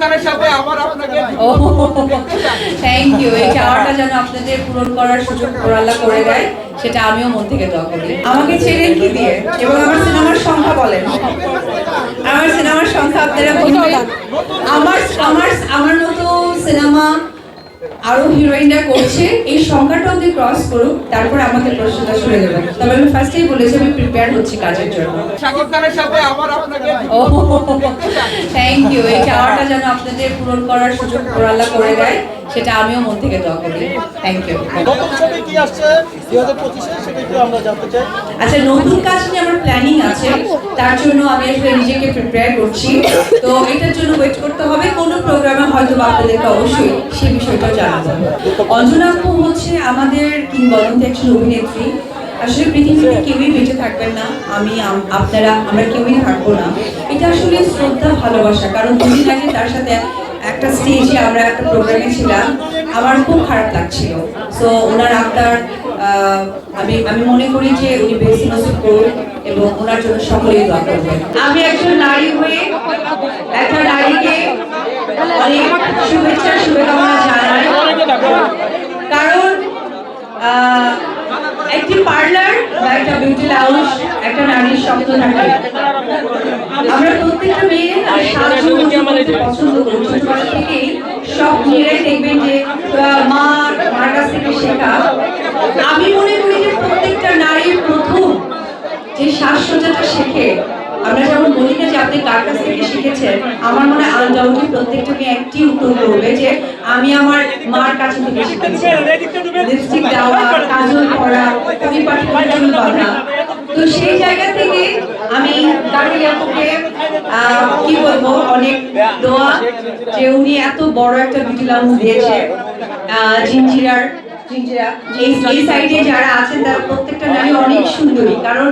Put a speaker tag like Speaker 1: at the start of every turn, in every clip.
Speaker 1: খানের সাথে আমার আপনাকে
Speaker 2: থ্যাংক ইউ এই চাওয়াটা যেন আপনাদের পূরণ করার সুযোগ আল্লাহ করে দেয় সেটা আমিও মন থেকে দোয়া করি। আমাকে ছেড়ে কি দিয়ে? এবং আমার সিনেমার সংখ্যা বলেন। আমার সিনেমার সংখ্যা আপনারা বলবেন আমার আমার আমার মতো সিনেমা আরও হিরোইনরা করছে এই সংখ্যাটা অব্দি ক্রস করুক তারপর আমাকে প্রশ্নটা শুনে দেবেন তবে আমি ফার্স্টেই বলেছি আমি প্রিপেয়ার হচ্ছি কাজের জন্য। থ্যাংক ইউ এই চাওয়াটা যেন আপনাদের পূরণ করার সুযোগ আল্লাহ করে দেয় সেটা আমিও মন থেকে দোয়া করি। থ্যাংক ইউ আচ্ছা নতুন কাজ নিয়ে আমার প্ল্যানিং আছে। তার জন্য আমি আসলে নিজেকে প্রিপেয়ার করছি। তো এটার জন্য ওয়েট করতে হবে। কোনো প্রোগ্রামে হয়তো বা আপনাদেরকে অবশ্যই সেই বিষয়টা জানাব। অঞ্জনা আপু হচ্ছে আমাদের কিংবদন্তি একজন অভিনেত্রী। আসলে পৃথিবীতে কেউই বেঁচে থাকবেন না। আমি আপনারা, আমরা কেউই থাকব না। এটা আসলে শ্রদ্ধা, ভালোবাসা। কারণ দুদিন আগে তার সাথে একটা স্টেজে আমরা একটা প্রোগ্রামে ছিলাম। আমার খুব খারাপ লাগছিল। সো ওনার আপনার আমি আমি মনে করি যে উনি বেশি করুন এবং ওনার জন্য সকলেই দোয়া করবেন। আমি একজন নারী হয়ে একটা নারীকে অনেক শুভেচ্ছা, শুভকামনা জানাই। কারণ একটি পার্লার বা একটা বিউটি লাউঞ্জ একটা নারীর স্বপ্ন থাকে। আমরা প্রত্যেকটা মেয়ে পছন্দ করি। ছোটবেলা থেকেই সব মেয়েরাই দেখবেন যে মা, মার কাছ থেকে শেখা। আমি মনে করি যে প্রত্যেকটা নারীর প্রথম সাজসজ্জাটা শেখে আমরা যেমন বলি না যে আপনি কার কাছ থেকে শিখেছেন আমার মনে হয় আনডাউটলি প্রত্যেকটা মেয়ে একটি উত্তর করবে যে আমি আমার মার কাছে থেকে শিখেছি। লিপস্টিক দেওয়া কাজল পরা পরিপাটি চুল বাঁধা। তো সেই জায়গা থেকে আমি আহ, কি বলব অনেক দোয়া যে উনি এত বড় একটা লাউঞ্জ দিয়েছে। জিঞ্জিরার এই সাইডে যারা আছেন তারা প্রত্যেকটা নারী অনেক সুন্দরী। কারণ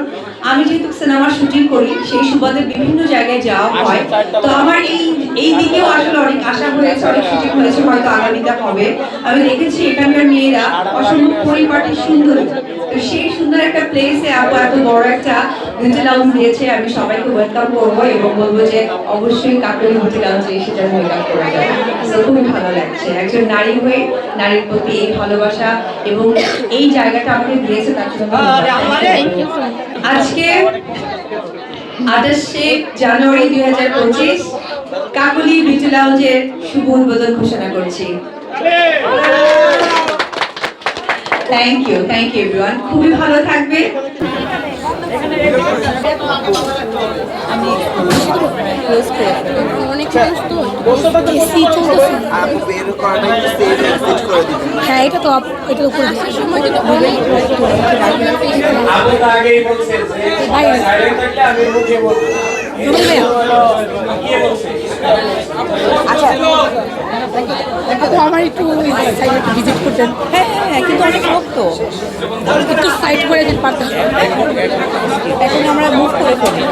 Speaker 2: আমি যেহেতু সিনেমা শুটিং করি সেই সুবাদে বিভিন্ন জায়গায় যাওয়া হয়। তো আমার এই এই দিকেও আসলে অনেক আশা হয়েছে অনেক শুটিং হয়েছে হয়তো আগামীতে হবে। আমি দেখেছি এখানকার মেয়েরা অসম্ভব পরিপাটি সুন্দর। তো সেই প্লেসে আপু এত বড় একটা বিউটি লাউঞ্জ দিয়েছে আমি সবাইকে ওয়েলকাম করব এবং বলব যে অবশ্যই কাকুলি বিউটি লাউঞ্জে এসে যেন মেকআপ করে তো খুবই ভালো লাগছে। একজন নারী হয়ে নারীর প্রতি এই ভালোবাসা এবং এই জায়গাটা আমাকে দিয়েছে তার জন্য। আজকে আঠাশে জানুয়ারি দুই হাজার পঁচিশ কাকুলি বিউটি লাউঞ্জের শুভ উদ্বোধন ঘোষণা করছি। Thank you thank you everyone খুবই ভালো থাকবে।
Speaker 3: হ্যাঁ এটা তো এটা
Speaker 1: আপনি তো
Speaker 3: আচ্ছা আমার একটু ভিজিট করতেন হ্যাঁ হ্যাঁ কিন্তু অনেক লোক তো। একটু সাইড করে দিতে পারতাম এখন আমরা মুভ করে ফেলি।